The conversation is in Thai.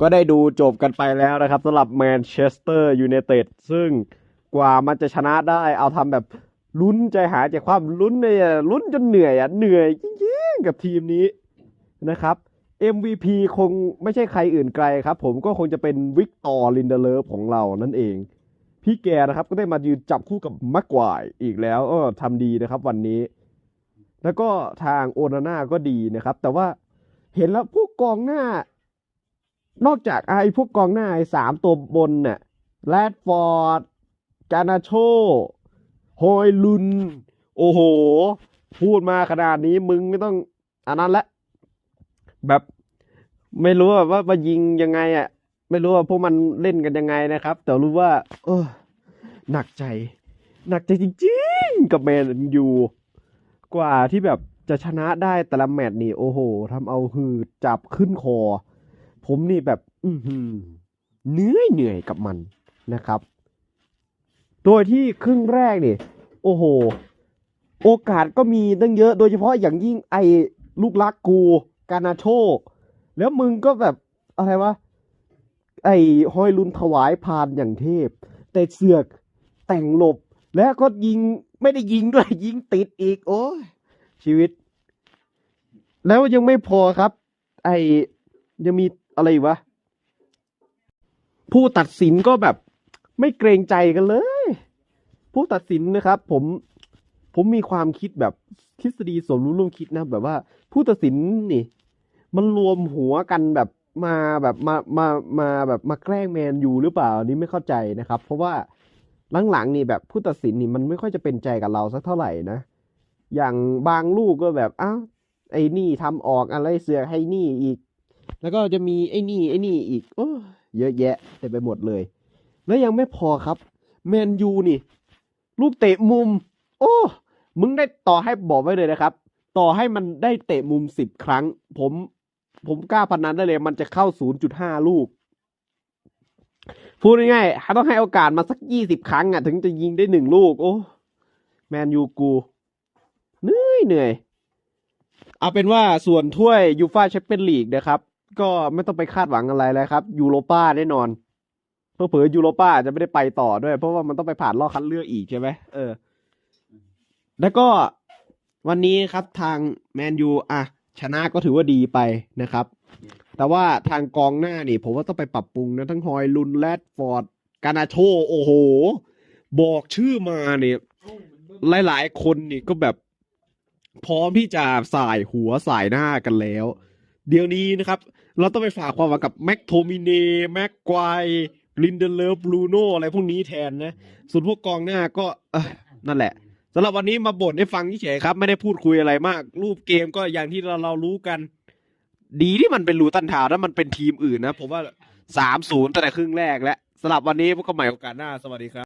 ก็ได้ดูจบกันไปแล้วนะครับสำหรับแมนเชสเตอร์ยูไนเต็ดซึ่งกว่ามันจะชนะได้เอาทำแบบลุ้นใจหายจากความลุ้นเลยลุ้นจนเหนื่อยอะเหนื่อยจริงๆกับทีมนี้นะครับ MVP คงไม่ใช่ใครอื่นไกลครับ ผมก็คงจะเป็นวิกตอร์ลินเดเลฟของเรานั่นเอง พี่แกนะครับก็ได้มายืนจับคู่กับมักกวายอีกแล้วเออทำดีนะครับวันนี้ แล้วก็ทางโอนาน่าก็ดีนะครับ แต่ว่าเห็นแล้วพวกกองหน้า นอกจากไอ้พวกกองหน้าไอ้สามตัวบนเนี่ยแรดฟอร์ด กานาโชโฮยลุน โอ้โห พูดมาขนาดนี้มึงไม่ต้องอันนั้นละ แบบไม่รู้ว่าว่ามายิงยังไงอะ ไม่รู้ว่าพวกมันเล่นกันยังไงนะครับ แต่รู้ว่า เออหนักใจ หนักใจจริงๆ กับแมนยูกว่าที่แบบจะชนะได้แต่ละแมตช์นี่ โอ้โหทำเอาหืดจับขึ้นคอ ผมนี่แบบ อือหือเหนื่อยเหนื่อยกับมันนะครับ โดยที่ครึ่งแรกนี่โอ้โห โอกาสก็มีตั้งเยอะ โดยเฉพาะอย่างยิ่งไอ้ลูกรักกู กานาโช แล้วมึงก็แบบอะไรวะ ไอ้ฮอยลุนถวายพานอย่างเทพ แต่เสือกแต่งหลบ แล้วก็ยิงไม่ได้ยิงด้วย ยิงติดอีก โอ้ยชีวิต แล้วยังไม่พอครับ ไอ้ยังมี อะไรวะ ผู้ตัดสินก็แบบ ไม่เกรงใจกันเลย ผู้ตัดสินนะครับ ผมผมมีความคิดแบบทฤษฎีสมรู้ร่วมคิดนะ แบบว่า ผู้ตัดสินนี่ มันรวมหัวกันแบบมาแบบมามามาแบบมาแกล้งแมนอยู่หรือเปล่านี้ไม่เข้าใจนะครับ เพราะว่าหลังๆนี่แบบผู้ตัดสินนี่มันไม่ค่อยจะเป็นใจกับเราสักเท่าไหร่นะอย่างบางลูกก็แบบอ้าวไอ้นี่ทำออกอะไรเสือให้นี่อีก แล้วก็จะมีไอ้นี่ไอ้นี่อีกโอ้เยอะแยะเต็มไปหมดเลย แล้วยังไม่พอครับ แมนยูนี่ ลูกเตะมุม โอ้มึงได้ต่อให้บอกไว้เลยนะครับ ต่อให้มันได้เตะมุมสิบครั้ง ผมผมกล้าพนันได้เลย มันจะเข้าศูนย์จุดห้าลูก พูดง่ายๆต้องให้โอกาสมาสักยี่สิบครั้งอะ ถึงจะยิงได้หนึ่งลูก โอ้แมนยูกูเหนื่อยเหนื่อยเอาเป็นว่าส่วนถ้วยยูฟาแชมเปี้ยนลีกนะครับ ก็ไม่ต้องไปคาดหวังอะไรแล้วครับ ยูโรป้าแน่นอนเผื่อยูโรป้าจะไม่ได้ไปต่อด้วย เพราะว่ามันต้องไปผ่านรอบคัดเลือกอีกใช่ไหมเออ แล้วก็วันนี้ครับทางแมนยูอะชนะก็ถือว่าดีไปนะครับ แต่ว่าทางกองหน้านี่ผมว่าต้องไปปรับปรุงนะทั้งฮอยลุนแรดฟอร์ด กานาโช โอ้โห บอกชื่อมาเนี่ยหลายๆ คนนี่ก็แบบพร้อมที่จะสายหัวสายหน้ากันแล้ว เดี๋ยวนี้นะครับ เราต้องไปฝากความหวังกับแม็กโทมิเนแม็กควายลินเดเลฟบลูโนอะไรพวกนี้แทนนะ ส่วนพวกกองหน้าก็นั่นแหละสำหรับวันนี้มาบ่นให้ฟังเฉยครับ ไม่ได้พูดคุยอะไรมาก รูปเกมก็อย่างที่เราเรารู้กัน ดีที่มันเป็นรูตันทาวแล้วมันเป็นทีมอื่นนะ ผมว่าสามศูนย์ตั้งแต่ครึ่งแรกแล้วสำหรับวันนี้พวกก็ใหม่โอกาสหน้า สวัสดีครับ